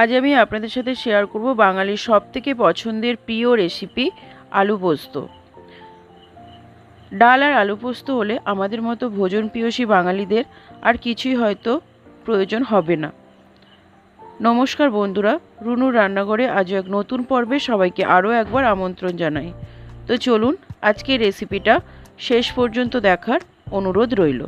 আজ আমি আপনাদের সাথে শেয়ার করব বাঙালির সবথেকে পছন্দের প্রিয় রেসিপি আলু পোস্ত। ডাল আর আলু পোস্ত হলে আমাদের মতো ভোজন প্রিয়সী বাঙালিদের আর কিছুই হয়তো প্রয়োজন হবে না। নমস্কার বন্ধুরা, রুনুর রান্নাঘরে আজও এক নতুন পর্বে সবাইকে আরও একবার আমন্ত্রণ জানাই। তো চলুন আজকের রেসিপিটা শেষ পর্যন্ত দেখার অনুরোধ রইল।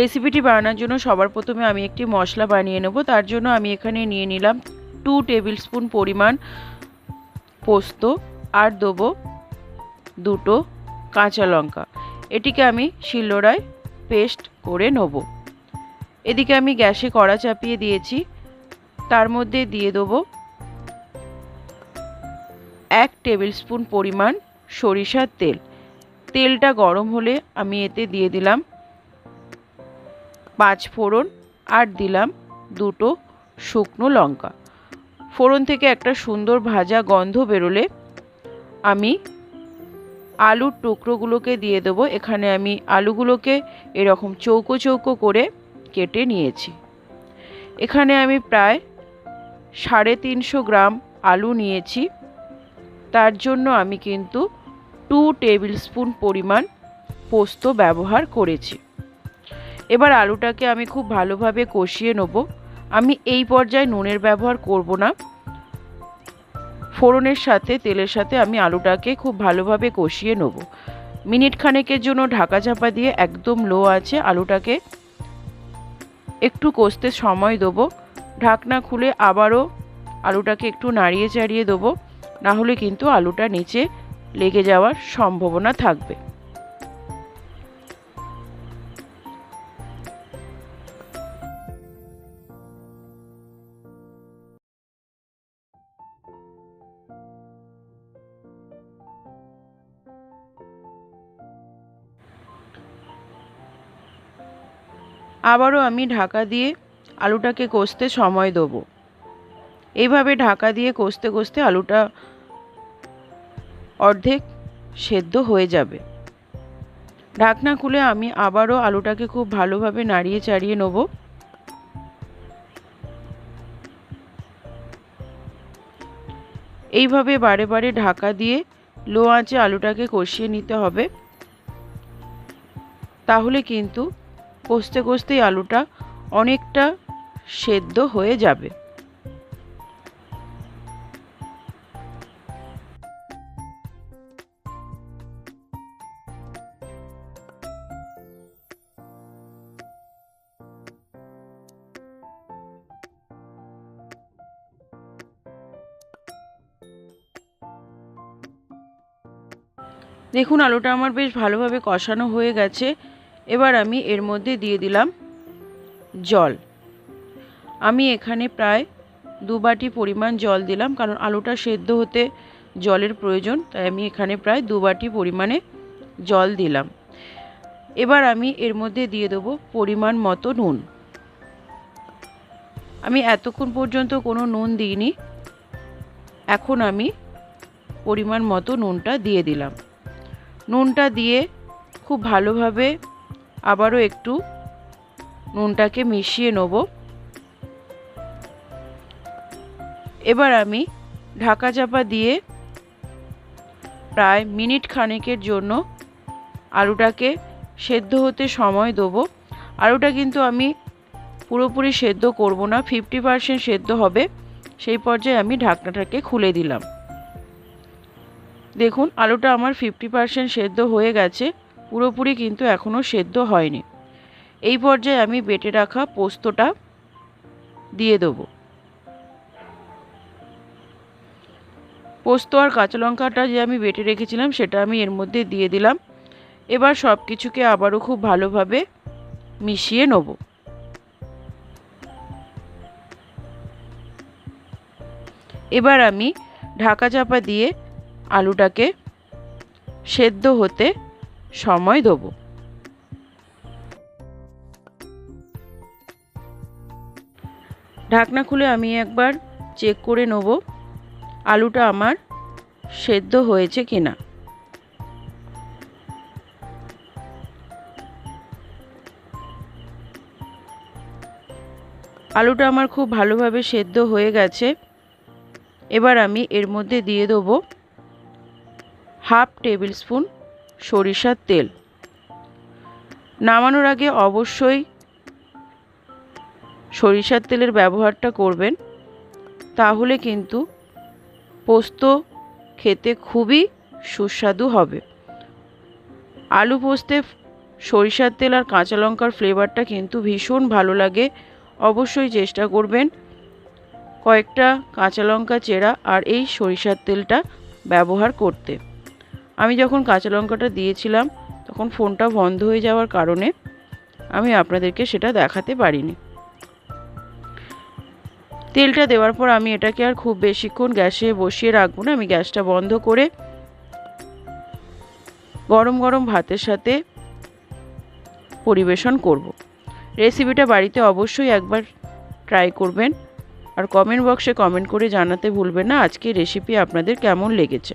রেসিপিটি বানানোর জন্য সবার প্রথমে আমি একটি মশলা বানিয়ে নেব। তার জন্য আমি এখানে নিয়ে নিলাম টু টেবিল স্পুন পরিমাণ পোস্ত আর দেবো দুটো কাঁচা লঙ্কা। এটিকে আমি শিলনোড়ায় পেস্ট করে নেব। এদিকে আমি গ্যাসে কড়া চাপিয়ে দিয়েছি। তার মধ্যে দিয়ে দেবো এক টেবিল স্পুন পরিমাণ সরিষার তেল। তেলটা গরম হলে আমি এতে দিয়ে দিলাম পাঁচ ফোড়ন আর দিলাম দুটো শুকনো লঙ্কা। ফোড়ন থেকে একটা সুন্দর ভাজা গন্ধ বেরোলে আমি আলুর টুকরোগুলোকে দিয়ে দেবো। এখানে আমি আলুগুলোকে এরকম চৌকো চৌকো করে কেটে নিয়েছি। এখানে আমি প্রায় সাড়ে তিনশো গ্রাম আলু নিয়েছি। তার জন্য আমি কিন্তু টু টেবিল স্পুন পরিমাণ পোস্ত ব্যবহার করেছি। এবার আলুটাকে আমি খুব ভালোভাবে কষিয়ে নেব। আমি এই পর্যায়ে নুনের ব্যবহার করব না। ফোড়নের সাথে, তেলের সাথে আমি আলুটাকে খুব ভালোভাবে কষিয়ে নেব। মিনিট খানেকের জন্য ঢাকা চাপা দিয়ে একদম লো আছে আলুটাকে একটু কষতে সময় দেবো। ঢাকনা খুলে আবারও আলুটাকে একটু নাড়িয়ে চাড়িয়ে দেবো। না হলে কিন্তু আলুটা নিচে লেগে যাওয়ার সম্ভাবনা থাকবে। আবারও আমি ঢাকা দিয়ে আলুটাকে কষতে সময় দেবো। এইভাবে ঢাকা দিয়ে কষতে কষতে আলুটা অর্ধেক সেদ্ধ হয়ে যাবে। ঢাকনা খুলে আমি আবারও আলুটাকে খুব ভালোভাবে নাড়িয়ে চাড়িয়ে নেব। এইভাবে বারে বারে ঢাকা দিয়ে লো আঁচে আলুটাকে কষিয়ে নিতে হবে। তাহলে কিন্তু কষতে কষতেই আলুটা অনেকটা সেদ্ধ হয়ে যাবে। দেখুন, আলুটা আমার বেশ ভালোভাবে কষানো হয়ে গেছে। এবার আমি এর মধ্যে দিয়ে দিলাম জল। আমি এখানে প্রায় দু বাটি পরিমাণ জল দিলাম, কারণ আলুটা সেদ্ধ হতে জলের প্রয়োজন, তাই আমি এখানে প্রায় দু বাটি পরিমাণে জল দিলাম। এবার আমি এর মধ্যে দিয়ে দেবো পরিমাণ মতো নুন। আমি এতক্ষণ পর্যন্ত কোনো নুন দিইনি, এখন আমি পরিমাণ মতো নুনটা দিয়ে দিলাম। নুনটা দিয়ে খুব ভালোভাবে আবারও একটু নুনটাকে মিশিয়ে নেব। এবার আমি ঢাকা চাপা দিয়ে প্রায় মিনিট খানেকের জন্য আলুটাকে সেদ্ধ হতে সময় দেবো। আলুটা কিন্তু আমি পুরোপুরি সেদ্ধ করব না ফিফটি পারসেন্ট সেদ্ধ হবে। সেই পর্যায়ে আমি ঢাকনাটাকে খুলে দিলাম। দেখুন, আলুটা আমার ফিফটি পারসেন্ট সেদ্ধ হয়ে গেছে। পুরোপুরি কিন্তু এখনও সেদ্ধ হয়নি। এই পর্যায়ে আমি বেটে রাখা পোস্তটা দিয়ে দেবো। পোস্ত আর কাঁচা লঙ্কাটা যে আমি বেটে রেখেছিলাম সেটা আমি এর মধ্যে দিয়ে দিলাম। এবার সব কিছুকে আবারও খুব ভালোভাবে মিশিয়ে নেব। এবার আমি ঢাকা চাপা দিয়ে আলুটাকে সেদ্ধ হতে সময় দেবো। ঢাকনা খুলে আমি একবার চেক করে নেব, আলুটা আমার সেদ্ধ হয়েছে কিনা। আলুটা আমার খুব ভালোভাবে সেদ্ধ হয়ে গেছে। এবার আমি এর মধ্যে দিয়ে দেবো হাফ টেবিল স্পুন সরিষার তেল। নামানোর আগে অবশ্যই সরিষার তেলের ব্যবহারটা করবেন। তাহলে কিন্তু পোস্ত খেতে খুবই সুস্বাদু হবে। আলু পোস্তে সরিষার তেল আর কাঁচা লঙ্কার ফ্লেভারটা কিন্তু ভীষণ ভালো লাগে। অবশ্যই চেষ্টা করবেন কয়েকটা কাঁচা লঙ্কা চেরা আর এই সরিষার তেলটা ব্যবহার করতে। আমি যখন কাঁচা লঙ্কাটা দিয়েছিলাম, তখন ফোনটা বন্ধ হয়ে যাওয়ার কারণে আমি আপনাদেরকে সেটা দেখাতে পারিনি। তেলটা দেওয়ার পর আমি এটাকে আর খুব বেশিক্ষণ গ্যাসে বসিয়ে রাখব না। আমি গ্যাসটা বন্ধ করে গরম গরম ভাতের সাথে পরিবেশন করব। রেসিপিটা বাড়িতে অবশ্যই একবার ট্রাই করবেন। আর কমেন্ট বক্সে কমেন্ট করে জানাতে ভুলবেন না। আজকে রেসিপি আপনাদের কেমন লেগেছে?